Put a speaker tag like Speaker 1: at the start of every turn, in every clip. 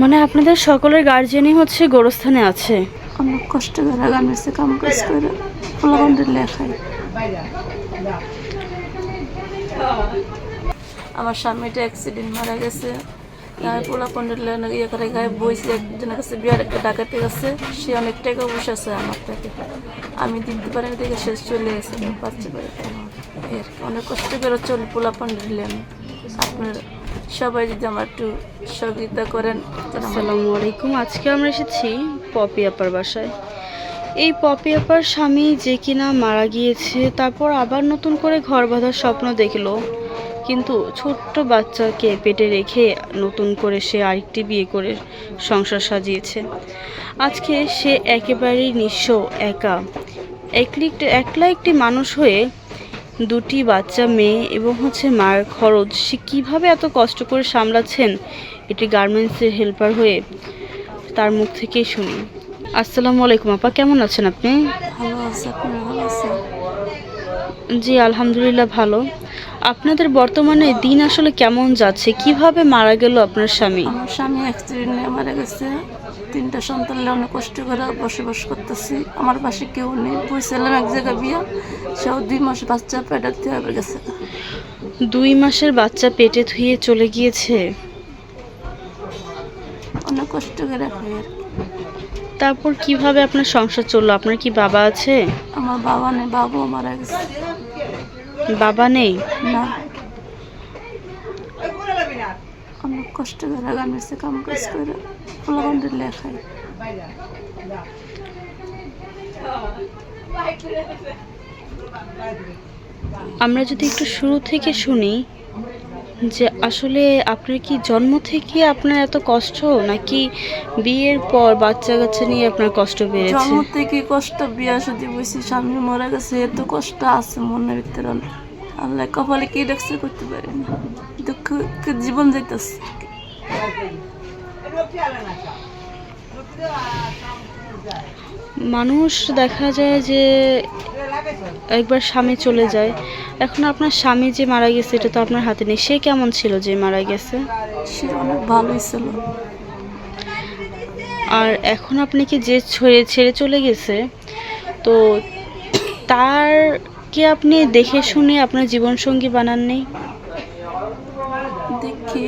Speaker 1: মানে আপনাদের সকলের গার্জেনই হচ্ছে গোরস্থানে আছে।
Speaker 2: অনেক কষ্ট করে গান গার্মেন্টসে কাম কাজ করে পোলাপান্ডের লেখায়। আমার স্বামীটা অ্যাক্সিডেন্ট মারা গেছে। আর পোলাপান্ডের ইয়ে করে গায়ে বইছে, একজনের কাছে বিয়ার একটা ডাকাতে গেছে সে অনেক টাকা বসেছে আমার থেকে। আমি দিতে পারি না দেখে শেষ চলে গেছে বাচ্চা করে এর অনেক কষ্ট করে চল পোলাপান্ডের আমি আপনার সবাই যদি আমার একটু সহযোগিতা করেন
Speaker 1: আসসালামু আলাইকুম। আজকে আমরা এসেছি পপি আপার বাসায়। এই পপি আপার স্বামী যে কিনা মারা গিয়েছে, তারপর আবার নতুন করে ঘর বাঁধার স্বপ্ন দেখল। কিন্তু ছোট্ট বাচ্চাকে পেটে রেখে নতুন করে সে আরেকটি বিয়ে করে সংসার সাজিয়েছে। আজকে সে একেবারেই নিঃস্ব, একা। একলি একলা একটি মানুষ হয়ে দুটি বাচ্চা মেয়ে এবং হচ্ছে মার খরচ সে কীভাবে এত কষ্ট করে সামলাচ্ছেন? এটি গার্মেন্টসের হেল্পার হয়ে তার মুখ থেকেই শুনি। আসসালামু আলাইকুম আপা কেমন আছেন আপনি
Speaker 2: ভালো আছেন?
Speaker 1: জি আলহামদুলিল্লাহ ভালো। আপনাদের বর্তমানে দিন আসলে কেমন যাচ্ছে? কীভাবে মারা গেল আপনার স্বামী?
Speaker 2: আমার স্বামী অ্যাক্সিডেন্টে মারা গেছে। তিনটা সন্তান নিয়ে অনেক কষ্ট করে বসবাস করতেছি। আমার পাশে কেউ নেই। বইছিলাম এক জায়গায় বিয়া। সেও দুই মাস বাচ্চা পেটাতে হবে গেছে।
Speaker 1: দুই মাসের বাচ্চা পেটে ধুয়ে চলে গিয়েছে?
Speaker 2: অনেক কষ্ট করে খাই আর কি।
Speaker 1: তারপর কীভাবে আপনার সংসার চলল? আপনার কি বাবা আছে?
Speaker 2: আমার বাবা নেই বাবাও মারা গেছে।
Speaker 1: বাবা নেই?
Speaker 2: না। অনেক কষ্ট করে গার্মেন্টসে কাম কাজ করে পোলাপান্ডের লেখায়।
Speaker 1: আমরা যদি একটু শুরু থেকে শুনি। যে আসলে আপনার কি জন্ম থেকে আপনার এত কষ্ট নাকি বিয়ের পর বাচ্চা কাচ্চা নিয়ে আপনার কষ্ট বেড়েছে?
Speaker 2: জন্ম থেকে কষ্ট বিয়া শুধু বসে স্বামী মারা গেছে এত কষ্ট আছে মনের ভিতরে। আল্লাহ কপালে কি দেখছে করতে পারি না। দুঃখ জীবন যাইতেছে।
Speaker 1: মানুষ দেখা যায় যে একবার স্বামী চলে যায়। এখন আপনার স্বামী যে মারা গেছে এটা তো আপনার হাতে নেই। সে কেমন ছিল যে মারা গেছে?
Speaker 2: সে অনেক ভালোই ছিল।
Speaker 1: আর এখন আপনি কি যে ছেড়ে ছেড়ে চলে গেছে তো তার কি আপনি দেখে শুনে আপনার জীবনসঙ্গী বানান নেই
Speaker 2: দেখি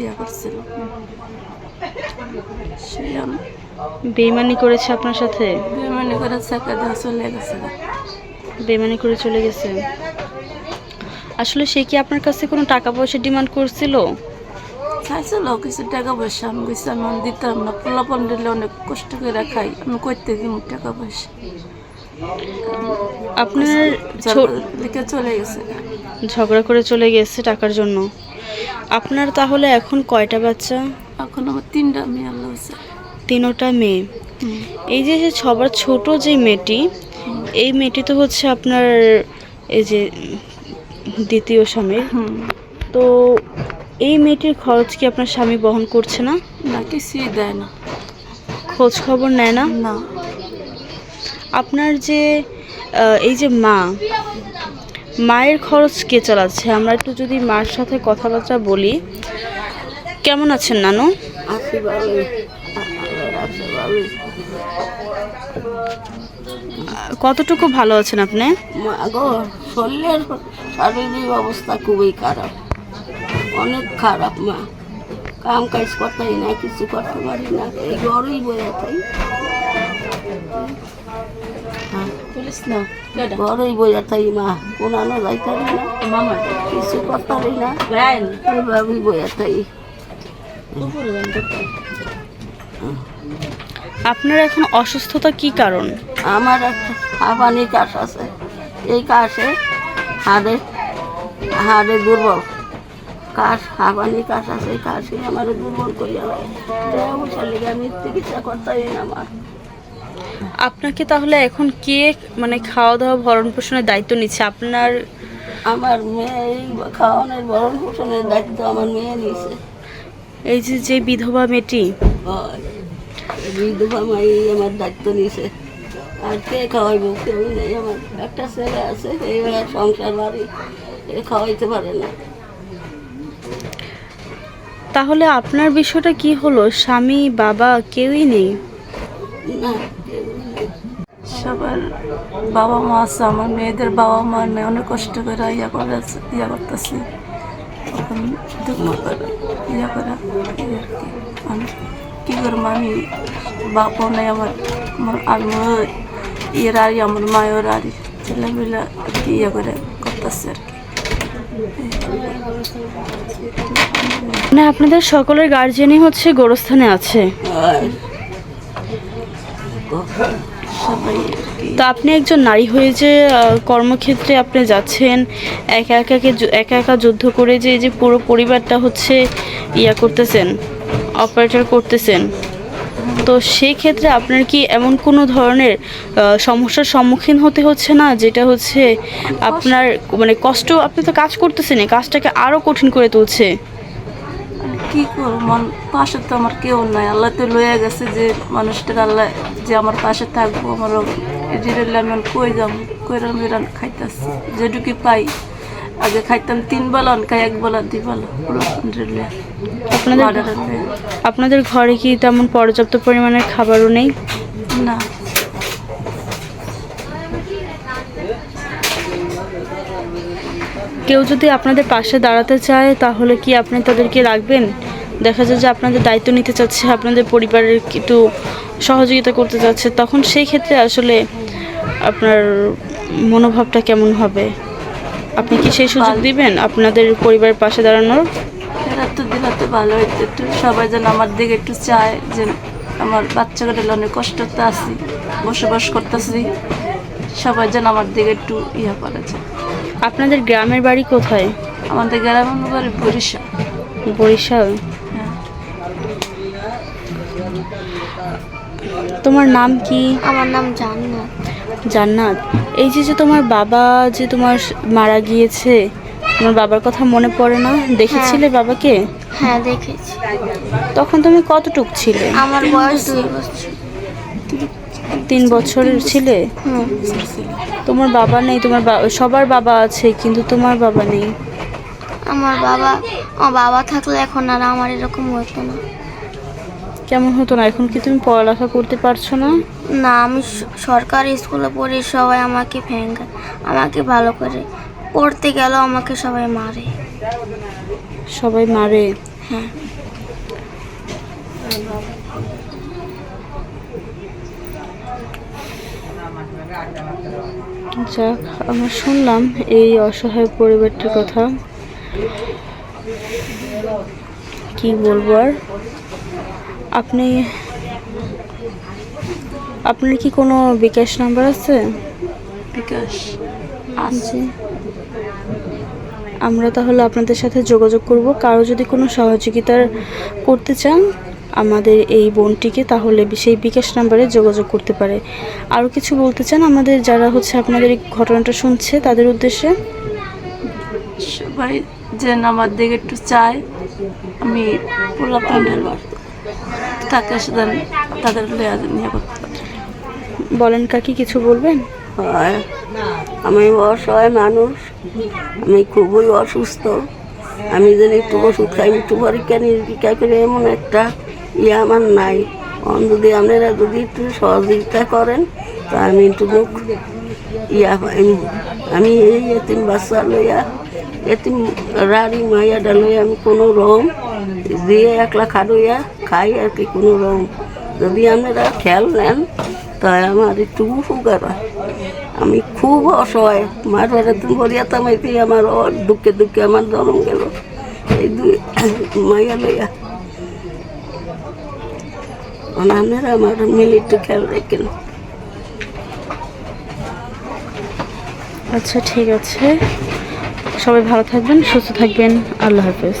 Speaker 2: ইয়া করছিল। সে
Speaker 1: বেইমানি করেছে আপনার সাথে?
Speaker 2: বেমানি করে চলে গেছে।
Speaker 1: বেইমানি করে চলে গেছে। আসলে সে কি আপনার কাছে কোনো টাকা পয়সা ডিমান্ড করছিল?
Speaker 2: চাইছিল কিছু টাকা পয়সা আমি গেছি আমি দিতাম না। পোলাপন দিলে অনেক কষ্ট করে খাই আমি করতে দিব টাকা পয়সা।
Speaker 1: আপনার
Speaker 2: দিকে চলে গেছে।
Speaker 1: ঝগড়া করে চলে গেছে টাকার জন্য। আপনার তাহলে এখন কয়টা বাচ্চা?
Speaker 2: এখন আমার তিনটা মেয়ে আল্লাহ
Speaker 1: তিনোটা মেয়ে। এই যে সবার ছোট যে মেয়েটি এই মেয়েটি তো হচ্ছে আপনার এই যে দ্বিতীয় স্বামীর। তো এই মেয়েটির খরচ কি আপনার স্বামী বহন করছে না?
Speaker 2: না কিছুই দেয় না।
Speaker 1: খোঁজ খবর নেয় না?
Speaker 2: না।
Speaker 1: আপনার যে এই যে মা মায়ের খরচ কে চালাচ্ছে? আমরা একটু যদি মার সাথে কথাবার্তা বলি। কেমন আছেন নানু?
Speaker 2: ভালোই।
Speaker 1: কতটুকু ভালো আছেন আপনি?
Speaker 3: গো শরীরের শারীরিক অবস্থা খুবই খারাপ। অনেক খারাপ মা। কাম কাজ করতেই না কিছু করতে পারি না। এই ঘরেই বয়ে
Speaker 2: না।
Speaker 3: ঘরেই বয়ে থাই মা। কোনানো না। কিছু না।
Speaker 2: রায়ন
Speaker 3: এইভাবেই বয়ে থাই
Speaker 1: আপনার এখন অসুস্থতা কি কারণ?
Speaker 3: আমার একটা হাঁপানি কাশ আছে। এই কাশে হাড়ে হাড়ে দুর্বল। কাশ হাঁপানি কাশ আছে এই কাশে আমার দুর্বল করিয়া বসার লেগে আমি চিকিৎসা করতেই না আমার।
Speaker 1: আপনাকে তাহলে এখন কে মানে খাওয়া দাওয়া ভরণ পোষণের দায়িত্ব নিচ্ছে? আপনার
Speaker 3: আমার মেয়ে এই খাওয়ানোর ভরণ পোষণের দায়িত্ব আমার মেয়ে নিয়েছে।
Speaker 1: এই যে যে বিধবা মেয়েটি
Speaker 3: হয়। বিধবা মাই আমার দায়িত্ব নিয়েছে। আর কে খাওয়াইব? কেউ নেই আমার। একটা ছেলে আছে এই সংসার বাড়ি এ খাওয়াইতে পারে না।
Speaker 1: তাহলে আপনার বিষয়টা কি হলো? স্বামী বাবা কেউই নেই?
Speaker 3: না
Speaker 2: সবার বাবা মা আছে আমার মেয়েদের বাবা মা নেই অনেক কষ্ট করে ইয়া করে ইয়া করতেছি। এখন দুঃখ করে ইয়া করে আর কি করব আমি বাপও নেই আমার আমার আমি ইয়ের আরি আমার মায়ের আরি কি ইয়া করে করতেছে আর কি
Speaker 1: মানে আপনাদের সকলের গার্জেনই হচ্ছে গোরস্থানে আছে। তো আপনি একজন নারী হয়ে যে কর্মক্ষেত্রে আপনি যাচ্ছেন একা একাকে একা একা যুদ্ধ করে যে এই যে পুরো পরিবারটা হচ্ছে ইয়া করতেছেন অপারেটর করতেছেন। তো সেই ক্ষেত্রে আপনার কি এমন কোনো ধরনের সমস্যার সম্মুখীন হতে হচ্ছে না? যেটা হচ্ছে আপনার মানে কষ্ট, আপনি তো কাজ করতেছেন কাজটাকে আরও কঠিন করে তুলছে।
Speaker 2: কি করব? মন, পাশে তো আমার কেউ নাই। আল্লাহ তো লইয়া গেছে যে মানুষটার আল্লাহ যে আমার পাশে থাকব, আমার জিরেলে আমি কই যাব? কইরাম বিরান খাইতেছি। যেটুকু পাই। আগে খাইতাম তিন বেলা অন খাই এক বেলা দুই বেলা
Speaker 1: আপনাদের আপনাদের ঘরে কি তেমন পর্যাপ্ত পরিমাণের খাবারও নেই?
Speaker 2: না।
Speaker 1: কেউ যদি আপনাদের পাশে দাঁড়াতে চায় তাহলে কি আপনি তাদেরকে রাখবেন? দেখা যায় যে আপনাদের দায়িত্ব নিতে চাচ্ছে আপনাদের পরিবারের একটু সহযোগিতা করতে চাচ্ছে তখন সেই ক্ষেত্রে আসলে আপনার মনোভাবটা কেমন হবে? আপনি কি সেই সুযোগ দিবেন? আপনাদের পরিবারের পাশে দাঁড়ানোর?
Speaker 2: এরা তো দিলে তো ভালো হইতো একটু সবাই যেন আমার দিকে একটু চায় যে আমার বাচ্চা বাচ্চাগুলো অনেক কষ্টতে আছি বসবাস করতেছি। সবাই যেন আমার দিকে একটু ইয়া করা যায়
Speaker 1: আপনাদের গ্রামের বাড়ি কোথায়?
Speaker 2: আমাদের গ্রামের বাড়ি বরিশাল।
Speaker 1: বরিশাল?
Speaker 2: হ্যাঁ।
Speaker 1: তোমার নাম কি?
Speaker 4: আমার নাম জান্নাত।
Speaker 1: জান্নাত। এই যে যে তোমার বাবা যে তোমার মারা গিয়েছে তোমার বাবার কথা মনে পড়ে না? দেখেছিলে বাবাকে?
Speaker 4: হ্যাঁ দেখেছি।
Speaker 1: তখন তুমি কতটুক ছিলে?
Speaker 4: আমার বয়স দুই বছর।
Speaker 1: তিন বছরের ছিলে? তোমার বাবা নেই তোমার সবার বাবা আছে কিন্তু তোমার বাবা নেই।
Speaker 4: আমার বাবা বাবা থাকলে এখন আর আমার এরকম হতো না।
Speaker 1: কেমন হতো না? এখন কি তুমি পড়ালেখা করতে পারছ না?
Speaker 4: না আমি সরকারি স্কুলে পড়ি সবাই আমাকে ফেঙ্গা আমাকে ভালো করে। পড়তে গেলেও আমাকে সবাই মারে।
Speaker 1: সবাই মারে?
Speaker 4: হ্যাঁ।
Speaker 1: যাক আমরা শুনলাম এই অসহায় পরিবারটির কথা। কি বলব আর? আপনি আপনার কি কোনো বিকাশ নাম্বার আছে?
Speaker 2: বিকাশ আছে
Speaker 1: আমরা তাহলে আপনাদের সাথে যোগাযোগ করব। কারও যদি কোনো সহযোগিতার করতে চান আমাদের এই বোনটিকে তাহলে সেই বিকাশ নাম্বারে যোগাযোগ করতে পারে। আরও কিছু বলতে চান? আমাদের যারা হচ্ছে আপনাদের এই ঘটনাটা শুনছে তাদের উদ্দেশ্যে?
Speaker 2: সবাই যেন আমার দিকে একটু চায়। আমি পোলা প্যান্ডেল তাকে সেদিন তাদের নিয়ে করতে পারি।
Speaker 1: বলেন কাকি কিছু বলবেন?
Speaker 3: আমি অসহায় মানুষ আমি খুবই অসুস্থ। আমি যদি একটু ওষুধ খাই একটু পরীক্ষা নিরীক্ষা করে এমন একটা ইয়ে আমার নাই। যদি আপনারা যদি একটু সহযোগিতা করেন তা আমি একটু মুখ ইয়া পাই আমি এই এতিম বাচ্চা লইয়া এতিম রাড়ি মাইয়াটা লইয়া আমি কোনো রকম দিয়ে একলা খাডুইয়া খাই আর কি, কোনো রকম। যদি আপনারা খেয়াল নেন তাই আমার একটু উপকার হয়। আমি খুব অসহায়। মার বাড়ি তুমি বলিয়াতাম এতেই আমার দুঃখে দুঃখে আমার জন্ম গেল। এই দুই মাইয়া লইয়া। আপনারা আমার মিলে একটু খেয়াল রাখেন।
Speaker 1: আচ্ছা ঠিক আছে। সবাই ভালো থাকবেন, সুস্থ থাকবেন। আল্লাহ হাফেজ।